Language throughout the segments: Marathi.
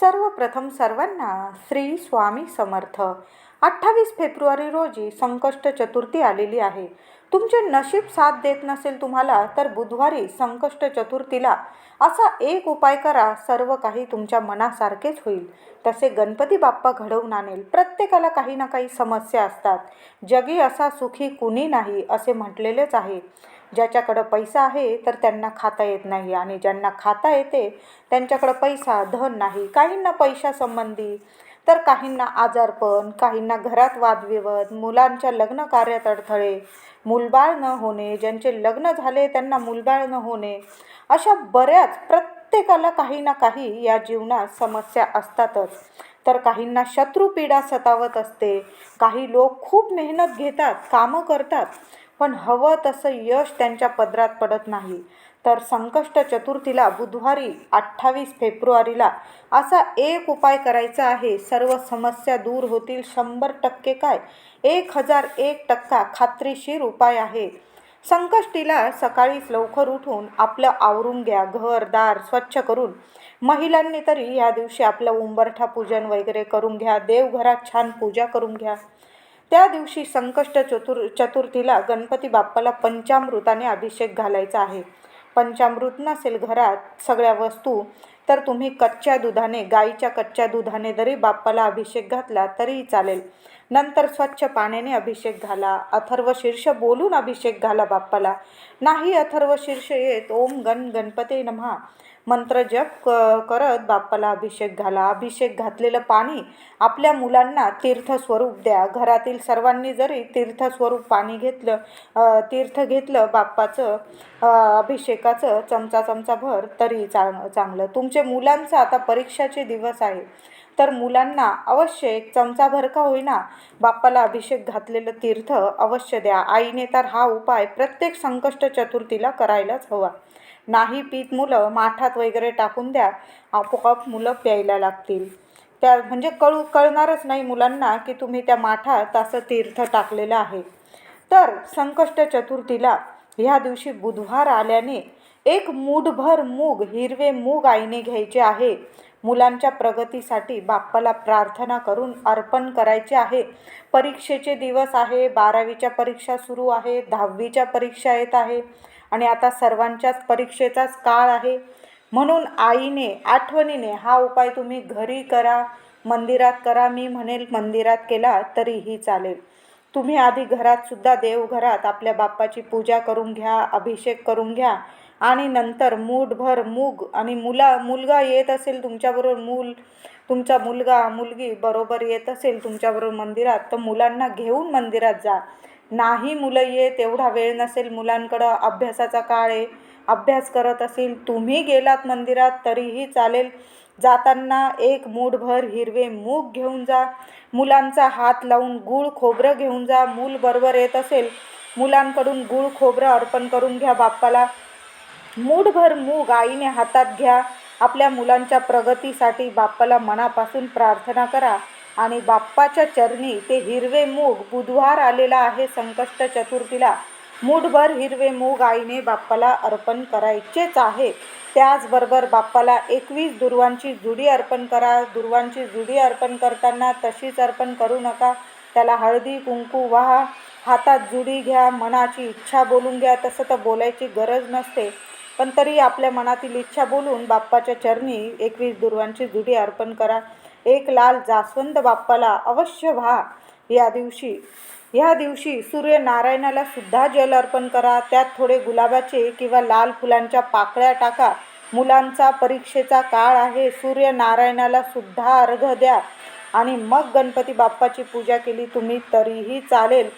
सर्वप्रथम सर्वांना श्री स्वामी समर्थ. अठ्ठावीस फेब्रुवारी रोजी संकष्ट चतुर्थी आलेली आहे. तुमचे नशीब साथ देत नसेल तुम्हाला तर बुधवारी संकष्ट चतुर्थीला असा एक उपाय करा सर्व काही तुमच्या मनासारखेच होईल. तसे गणपती बाप्पा घडवून आणेल. प्रत्येकाला काही ना काही समस्या असतात. जगी असा सुखी कुणी नाही असे म्हटलेलेच आहे. ज्याच्याकडं पैसा आहे तर त्यांना खाता येत नाही. आणि ज्यांना खाता येते त्यांच्याकडं पैसा धन नाही. काहींना पैशासंबंधी तर काहींना आजारपण काहींना घरात वादविवाद मुलांच्या लग्न कार्यात अडथळे मूलबाळ न होणे ज्यांचे लग्न झाले त्यांना मूलबाळ न होणे अशा बऱ्याच प्रत्येकाला काही ना काही या जीवनात समस्या असतातच. तर काहींना शत्रुपीडा सतावत असते. काही लोक खूप मेहनत घेतात कामं करतात पण हवं तसं यश त्यांच्या पदरात पडत नाही. तर संकष्ट चतुर्थीला बुधवारी अठ्ठावीस फेब्रुवारीला असा एक उपाय करायचा आहे. सर्व समस्या दूर होतील शंभर टक्के काय? एक हजार एक टक्का खात्रीशीर उपाय आहे. संकष्टीला सकाळीच लवकर उठून आपलं आवरून घ्या. घर दार स्वच्छ करून महिलांनी तरी या दिवशी आपलं उंबरठा पूजन वगैरे करून घ्या. देवघरात छान पूजा करून घ्या. त्या दिवशी संकष्ट चतुर चतुर्थीला गणपती बाप्पाला पंचामृताने अभिषेक घालायचा आहे. पंचामृत नसेल घरात सगळ्या वस्तू तर तुम्ही कच्च्या दुधाने गाईच्या कच्च्या दुधाने जरी बाप्पाला अभिषेक घातला तरीही चालेल. नंतर स्वच्छ पाण्याने अभिषेक घाला. अथर्व शीर्ष बोलून अभिषेक घाला बाप्पाला. नाही अथर्व शीर्ष येत ओम गण गणपते नमहा मंत्र जप क करत बाप्पाला अभिषेक घाला. अभिषेक घातलेलं पाणी आपल्या मुलांना तीर्थस्वरूप द्या. घरातील सर्वांनी जरी तीर्थस्वरूप पाणी घेतलं तीर्थ घेतलं बाप्पाचं अभिषेकाचं चमचा चमचा भर तरी चांग चांगलं. तुमचे मुलांचं आता परीक्षाचे दिवस आहे. तर मुलांना अवश्य एक चमचाभर का होईना बाप्पाला अभिषेक घातलेलं तीर्थ अवश्य द्या. आईने तर हा उपाय प्रत्येक संकष्ट चतुर्थीला करायलाच हवा. नाही पीत मुलं माठात वगैरे टाकून द्या आपोआप मुलं प्यायला लागतील. त्या म्हणजे कळू कळणारच नाही मुलांना की तुम्ही त्या माठात असं तीर्थ टाकलेलं आहे. तर संकष्ट चतुर्थीला ह्या दिवशी बुधवार आल्याने एक मूठभर मूग हिरवे मूग आईने घ्यायचे आहे. मुलांच्या प्रगतीसाठी बाप्पाला प्रार्थना करून अर्पण करायचे आहे. परीक्षेचे दिवस आहे बारावीच्या परीक्षा सुरू आहे दहावीच्या परीक्षा येत आहे. आणि आता सर्वांच्याच परीक्षेचाच काळ आहे. म्हणून आईने आठवणीने हा उपाय तुम्ही घरी करा मंदिरात करा. मी म्हणेल मंदिरात केला तरीही चालेल. तुम्ही आधी घरातसुद्धा देवघरात आपल्या बाप्पाची पूजा करून घ्या अभिषेक करून घ्या. आणि नंतर मूठभर मूग आणि मुला मुलगा येत असेल तुमच्याबरोबर मूल तुमचा मुलगा मुलगी बरोबर येत असेल तुमच्याबरोबर मंदिरात तर मुलांना घेऊन मंदिरात जा. नाही मुलं येत एवढा वेळ नसेल मुलांकडं अभ्यासाचा काळ आहे. अभ्यास करत असेल तुम्ही गेलात मंदिरात तरीही चालेल. जाताना एक मूठभर हिरवे मूग घेऊन जा. मुलांचा हात लावून गूळ खोबरं घेऊन जा. मूल बरोबर येत असेल मुलांकडून गूळ खोबरं अर्पण करून घ्या बाप्पाला. मूठभर मूग आईने हातात घ्या. आपल्या मुलांच्या प्रगतीसाठी बाप्पाला मनापासून प्रार्थना करा. आणि बाप्पाच्या चरणी ते हिरवे मूग बुधवार आलेला आहे संकष्ट चतुर्थीला. मूठभर हिरवे मूग आईने बाप्पाला अर्पण करायचेच आहे. त्याचबरोबर बाप्पाला एकवीस दुर्वांची जुडी अर्पण करा दुर्वांची जुडी अर्पण करताना तशीच अर्पण करू नका त्याला हळदी कुंकू वाहा हातात जुडी घ्या मनाची इच्छा बोलून घ्या तसं तर बोलायची गरज नसते. पण तरी आपल्या मनातील इच्छा बोलून बाप्पाच्या चरणी एकवीस दुर्वांची जुडी अर्पण करा. एक लाल जास्वंद बाप्पाला अवश्य व्हा. या दिवशी ह्या दिवशी सूर्यनारायणाला सुद्धा जल अर्पण करा. त्यात थोडे गुलाबाचे किंवा लाल फुलांच्या पाकळ्या टाका. मुलांचा परीक्षेचा काळ आहे. सूर्यनारायणाला सुद्धा अर्घ द्या. आणि मग गणपती बाप्पाची पूजा केली तुम्ही तरीही चालेल.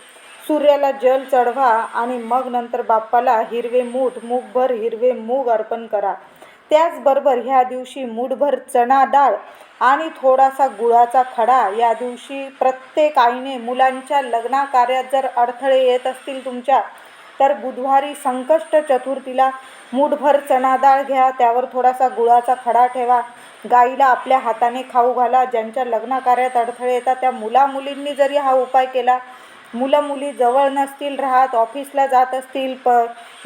सूर्याला जल चढवा आणि मग नंतर बाप्पाला हिरवे मूठ मूगभर हिरवे मूग अर्पण करा. त्याचबरोबर ह्या दिवशी मूठभर चणा डाळ आणि थोडासा गुळाचा खडा. या दिवशी प्रत्येक आईने मुलांच्या लग्नाकार्यात जर अडथळे येत असतील तुमच्या तर बुधवारी संकष्ट चतुर्थीला मूठभर चणा डाळ घ्या. त्यावर थोडासा गुळाचा खडा ठेवा. गाईला आपल्या हाताने खाऊ घाला. ज्यांच्या लग्नाकार्यात अडथळे येतात त्या मुलामुलींनी जरी हा उपाय केला मुलं मुली जवळ नसतील राहत ऑफिसला जात असतील प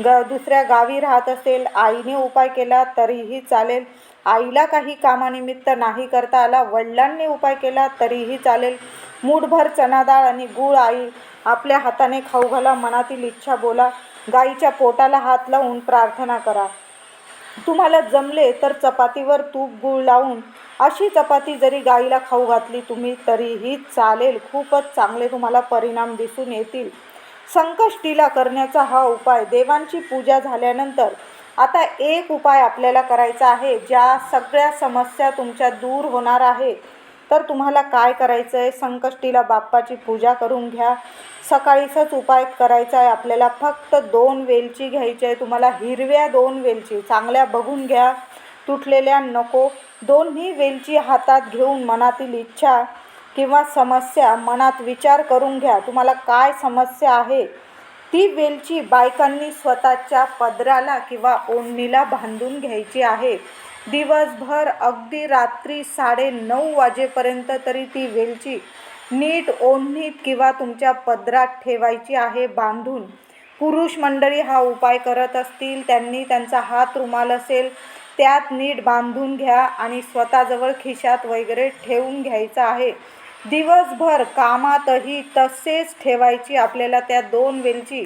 ग दुसऱ्या गावी राहत असेल आईने उपाय केला तरीही चालेल. आईला काही कामानिमित्त नाही करता आला वडिलांनी उपाय केला तरीही चालेल. मूठभर चणा डाळ आणि गूळ आई आपल्या हाताने खाऊ घाला मनातील इच्छा बोला. गाईच्या पोटाला हात लावून प्रार्थना करा. तुम्हाला जमले तर चपातीवर तूप गूळ लावून अशी चपाती जरी गाईला खाऊ घातली तुम्ही तरीही चालेल. खूपच चांगले तुम्हाला परिणाम दिसून येतील. संकष्टीला करण्याचा हा उपाय देवांची पूजा झाल्यानंतर. आता एक उपाय आपल्याला करायचा आहे. ज्या सगळ्या समस्या तुमच्या दूर होणार आहे तर तुम्हाला काय करायचं आहे संकष्टीला बाप्पाची पूजा करून घ्या. सकाळीचाच उपाय करायचा आहे आपल्याला. फक्त दोन वेलची घ्यायची आहे. तुम्हाला हिरव्या दोन वेलची चांगल्या बघून घ्या. तुटलेल्या नको दोन्ही वेलची हातात घेऊन मनातील इच्छा किंवा समस्या मनात विचार करून घ्या. तुम्हाला काय समस्या आहे? ती वेलची बायकांनी स्वतःच्या पदराला किंवा ओढणीला बांधून घ्यायची आहे. दिवसभर अगदी रात्री साडे नऊ वाजेपर्यंत तरी ती वेलची नीट ओढणीत किंवा तुमच्या पदरात ठेवायची आहे बांधून. पुरुष मंडळी हा उपाय करत असतील त्यांनी त्यांचा हात रुमाल असेल त्यात नीट बांधून घ्या आणि स्वतःजवळ खिशात वगैरे ठेवून घ्यायचं आहे. दिवसभर कामातही तसेच ठेवायची आपल्याला त्या दोन वेलची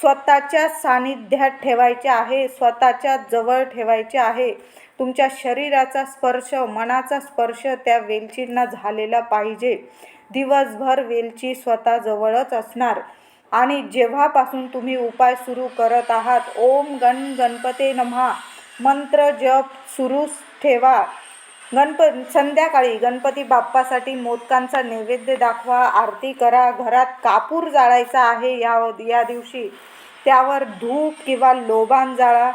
स्वतःच्या सानिध्यात ठेवायचे आहे स्वतःच्या जवळ ठेवायचे आहे. तुमच्या शरीराचा स्पर्श मनाचा स्पर्श त्या वेलचींना झालेला पाहिजे. दिवसभर वेलची स्वतःजवळच असणार. आणि जेव्हापासून तुम्ही उपाय सुरू करत आहात ओम गण गणपते नमहा मंत्र जप सुरूच ठेवा. गणप संध्याकाळी गणपती बाप्पासाठी मोदकांचा नैवेद्य दाखवा आरती करा घरात कापूर जाळायचा आहे या या दिवशी. त्यावर धूप किंवा लोबान जाळा.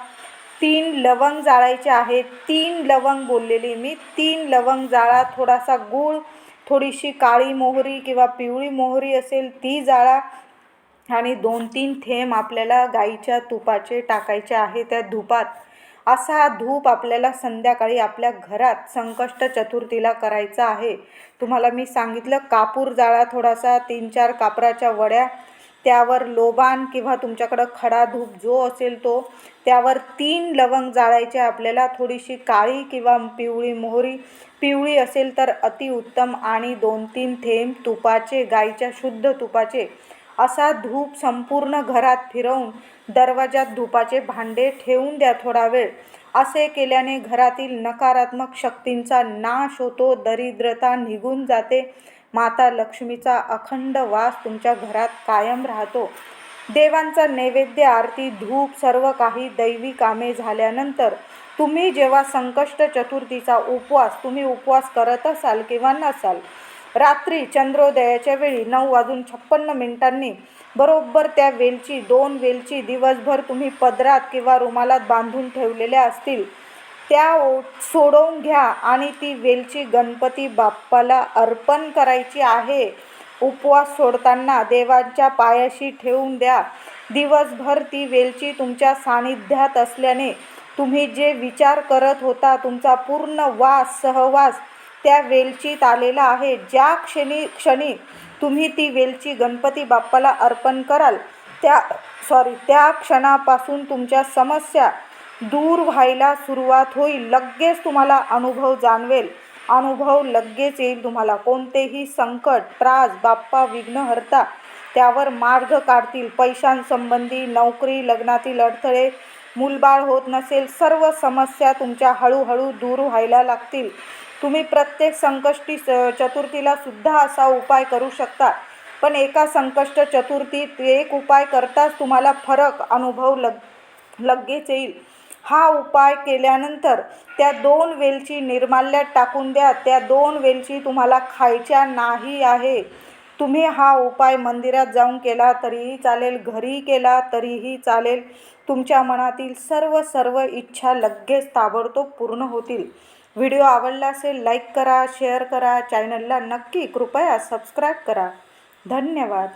तीन लवंग जाळायचे आहेत. तीन लवंग बोललेली मी. तीन लवंग जाळा. थोडासा गूळ थोडीशी काळी मोहरी किंवा पिवळी मोहरी असेल ती जाळा. आणि दोन तीन थेंब आपल्याला गाईच्या तुपाचे टाकायचे आहे. त्या धुपात असा धूप आपल्याला संध्याकाळी आपल्या घरात संकष्ट चतुर्थीला करायचा आहे. तुम्हाला मी सांगितलं कापूर जाळा थोडासा तीन चार कापराच्या वड्या त्यावर लोबान किंवा तुमच्याकडं खडा धूप जो असेल तो त्यावर तीन लवंग जाळायचे आपल्याला. थोडीशी काळी किंवा पिवळी मोहरी पिवळी असेल तर अतिउत्तम आणि दोन तीन थेंब तुपाचे गाईच्या शुद्ध तुपाचे. असा धूप संपूर्ण घरात फिरवून दरवाजात धुपाचे भांडे ठेवून द्या थोडा वेळ. असे केल्याने घरातील नकारात्मक शक्तींचा नाश होतो दरिद्रता निघून जाते. माता लक्ष्मीचा अखंड वास तुमच्या घरात कायम राहतो. देवांचा नैवेद्य आरती धूप सर्व काही दैवी कामे झाल्यानंतर तुम्ही जेव्हा संकष्ट चतुर्थीचा उपवास तुम्ही उपवास करत असाल किंवा नसाल रात्री चंद्रोदयाच्या वेळी नऊ वाजून छप्पन्न मिनिटांनी बरोबर त्या वेलची दोन वेलची दिवसभर तुम्ही पदरात किंवा रुमालात बांधून ठेवलेल्या असतील त्या ओ सोडवून घ्या आणि ती वेलची गणपती बाप्पाला अर्पण करायची आहे. उपवास सोडताना देवांच्या पायाशी ठेवून द्या. दिवसभर ती वेलची तुमच्या सानिध्यात असल्याने तुम्ही जे विचार करत होता तुमचा पूर्ण वास सहवास त्या वेलचीत आलेला आहे. ज्या क्षणी क्षणी तुम्ही ती वेलची गणपती बाप्पाला अर्पण कराल त्या सॉरी त्या क्षणापासून तुमच्या समस्या दूर व्हायला सुरुवात होईल. लगेच तुम्हाला अनुभव जाणवेल. अनुभव लगेच येईल तुम्हाला. कोणतेही संकट त्रास बाप्पा विघ्नहर्ता त्यावर मार्ग काढतील. पैशांसंबंधी नोकरी लग्नातील अडथळे मूलबाळ होत नसेल सर्व समस्या तुमच्या हळूहळू दूर व्हायला लागतील. तुम्ही प्रत्येक संकष्टी स चतुर्थीला सुद्धा असा उपाय करू शकता. पण एका संकष्ट चतुर्थीत एक उपाय करताच तुम्हाला फरक अनुभव लग लगेच येईल. हा उपाय केल्यानंतर त्या दोन वेलची निर्माल्यात टाकून द्या. त्या दोन वेलची तुम्हाला खायच्या नाही आहे. तुम्ही हा उपाय मंदिरात जाऊन केला तरीही चालेल घरी केला तरीही चालेल. तुमच्या मनातील सर्व सर्व इच्छा लगेच ताबडतोब पूर्ण होतील. व्हिडिओ आवडला असेल लाईक करा शेअर करा. चॅनलला नक्की कृपया सबस्क्राईब करा. धन्यवाद.